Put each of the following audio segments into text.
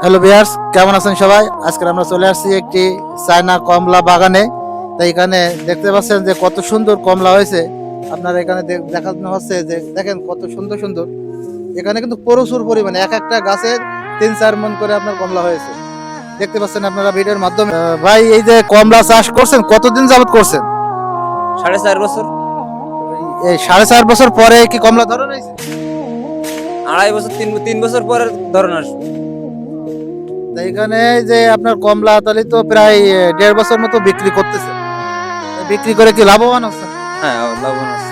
Hello বিয়ার্স কেমন আছেন সবাই? আজকে আমরা চলে আসছি একটি চায়না কমলা বাগানে। তাই এখানে দেখতে পাচ্ছেন যে কত সুন্দর কমলা হয়েছে। আপনারা এখানে দেখ- দেখানো হচ্ছে যে দেখেন কত সুন্দর সুন্দর। এখানে কিন্তু প্রচুর পরিমাণে এক একটা গাছের তিন চার মন করে আপনার কমলা হয়েছে। দেখতে পাচ্ছেন আপনারা ভিডিওর মাধ্যমে। ভাই এই যে কমলা চাষ করছেন কতদিন যাবত করছেন? সাড়ে চার বছর। এই সাড়ে চার বছর পরে কি কমলা ধরন হয়েছে? আড়াই বছর তিন তিন বছর পরে ধরন তা এখানে যে আপনার কমলা তাহলে তো প্রায় দেড় বছর মতো বিক্রি করতেছে। বিক্রি করে কি লাভবান হচ্ছে? হ্যাঁ লাভবান আছে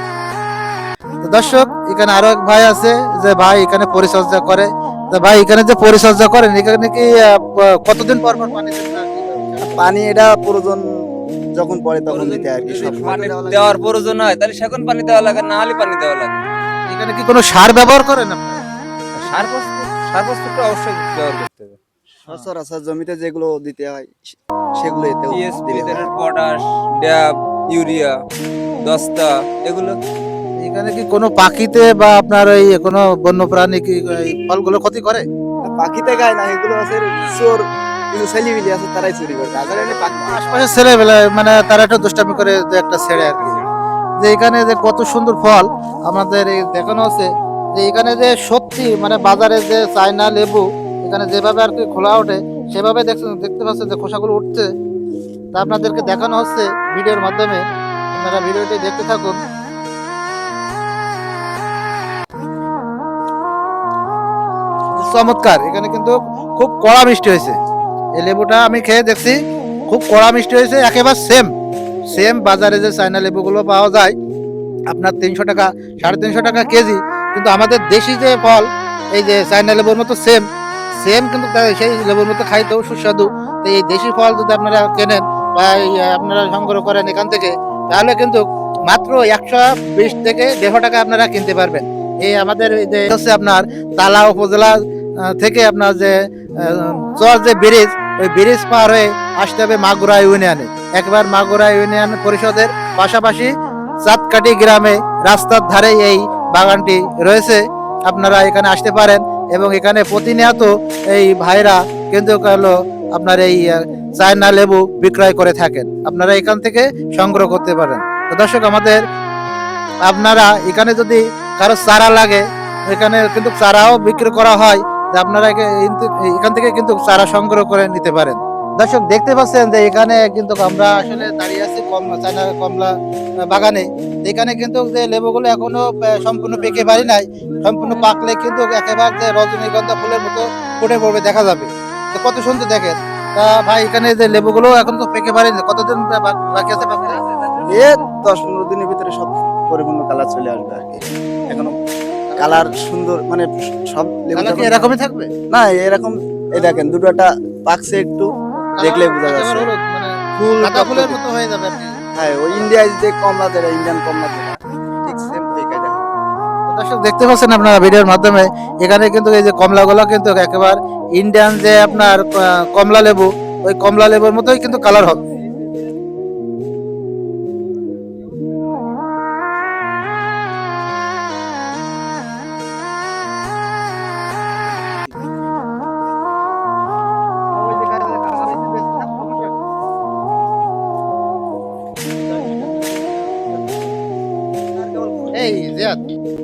তো দর্শক এখানে আরও এক ভাই আছে যে ভাই এখানে পরিচর্যা করে। তো ভাই এখানে যে পরিচর্যা করেন এখানে কি কতদিন পর পর পানি? পানি এটা প্রয়োজন যখন পড়ে তখন দিতে আর কি পানি দেওয়ার প্রয়োজন হয় তাহলে সেখন পানি দেওয়া লাগে না হলে পানি দেওয়া লাগে। এখানে কি কোনো সার ব্যবহার করেন আপনারা? সার বস্তু সার বস্তুটা অবশ্যই ব্যবহার করতে হবে। সচরাচর জমিতে যেগুলো দিতে হয় সেগুলো। পটাশ ড্যাব ইউরিয়া দস্তা এগুলো? এখানে কি কোনো পাখিতে বা আপনার ওই কোনো বন্য প্রাণী কি ফলগুলো ক্ষতি করে? পাখিতে গায় না এগুলো আছে চোর কিছু ছেলিবিলি আছে তারাই চুরি করে। তাদের এমনি আশপাশের ছেলেবেলা মানে তারা একটু দুষ্টামি করে দু একটা ছেড়ে আর কি। যে এখানে যে কত সুন্দর ফল আমাদের এই দেখানো আছে যে এখানে যে সত্যি মানে বাজারে যে চায়না লেবু এখানে যেভাবে আর কি খোলা ওঠে, সেভাবে দেখছেন, দেখতে পাচ্ছেন যে খোসাগুলো উঠছে। তা আপনাদেরকে দেখানো হচ্ছে ভিডিওর মাধ্যমে। আপনারা ভিডিওটি দেখতে থাকুন। চমৎকার, এখানে কিন্তু খুব কড়া মিষ্টি হয়েছে। এই লেবুটা আমি খেয়ে দেখছি, খুব কড়া মিষ্টি হয়েছে, একেবারে সেম সেম বাজারে যে চায়না লেবুগুলো পাওয়া যায়, আপনার তিনশো টাকা, সাড়ে তিনশো টাকা কেজি, কিন্তু আমাদের দেশি যে ফল, এই যে চায়না লেবুর মতো সেম সেম কিন্তু সেই লেবুর মতো খাইতেও সুস্বাদু। তো এই দেশি ফল যদি আপনারা কেনেন বা আপনারা সংগ্রহ করেন এখান থেকে, তাহলে কিন্তু মাত্র একশো বিশ থেকে দেড়শো টাকা আপনারা কিনতে পারবেন। এই আমাদের যে, হচ্ছে আপনার তালা উপজেলা থেকে আপনার যে চর যে ব্রিজ, ওই ব্রিজ পার হয়ে আসতে হবে মাগুরা ইউনিয়নে। একবার মাগুরা ইউনিয়ন পরিষদের পাশাপাশি চাঁদকাটি গ্রামে রাস্তার ধারে এই বাগানটি রয়েছে। আপনারা এখানে আসতে পারেন। এবং এখানে প্রতিনিয়ত এই ভাইরা কিন্তু হলো আপনার এই চায়না লেবু বিক্রয় করে থাকেন। আপনারা এখান থেকে সংগ্রহ করতে পারেন। তো দর্শক, আমাদের আপনারা এখানে যদি কারও চারা লাগে, এখানে কিন্তু চারাও বিক্রি করা হয়, আপনারা এখান থেকে কিন্তু চারা সংগ্রহ করে নিতে পারেন। দর্শক দেখতে পাচ্ছেন যে এখানে কিন্তু আমরা আসলে দাঁড়িয়ে আছি কমলা চায়না কমলা বাগানে। এখানে কিন্তু যে লেবুগুলো এখনও সম্পূর্ণ পেকে পারি নাই সম্পূর্ণ পাকলে কিন্তু একেবারে যে রজনীগন্ধা ফুলের মতো ফুটে পড়বে দেখা যাবে। তো কত সুন্দর দেখেন। তা ভাই এখানে যে লেবুগুলো এখন তো পেকে পারেনি কতদিন বা- বাকি আছে? এ দশ পনেরো দিনের ভিতরে সব পরিপূর্ণ কালার চলে আসবে আর কি। এখনও কালার সুন্দর মানে সব লেবু এরকমই থাকবে? না এরকম এই দেখেন দুটো একটা পাকছে একটু। দেখলে বোঝা যাচ্ছে। মানে ফুল ফুলের মতো হয়ে যাবে। হ্যাঁ ওই ইন্ডিয়ায় যে কমলা যেটা ইন্ডিয়ান কমলা যেটা ঠিক সেম ওই কায়দা দর্শক দেখতে পাচ্ছেন আপনারা ভিডিওর মাধ্যমে এখানে কিন্তু এই যে কমলাগুলো কিন্তু একেবারে ইন্ডিয়ান যে আপনার কমলা লেবু ওই কমলা লেবুর মতোই কিন্তু কালার হবে। Yeah.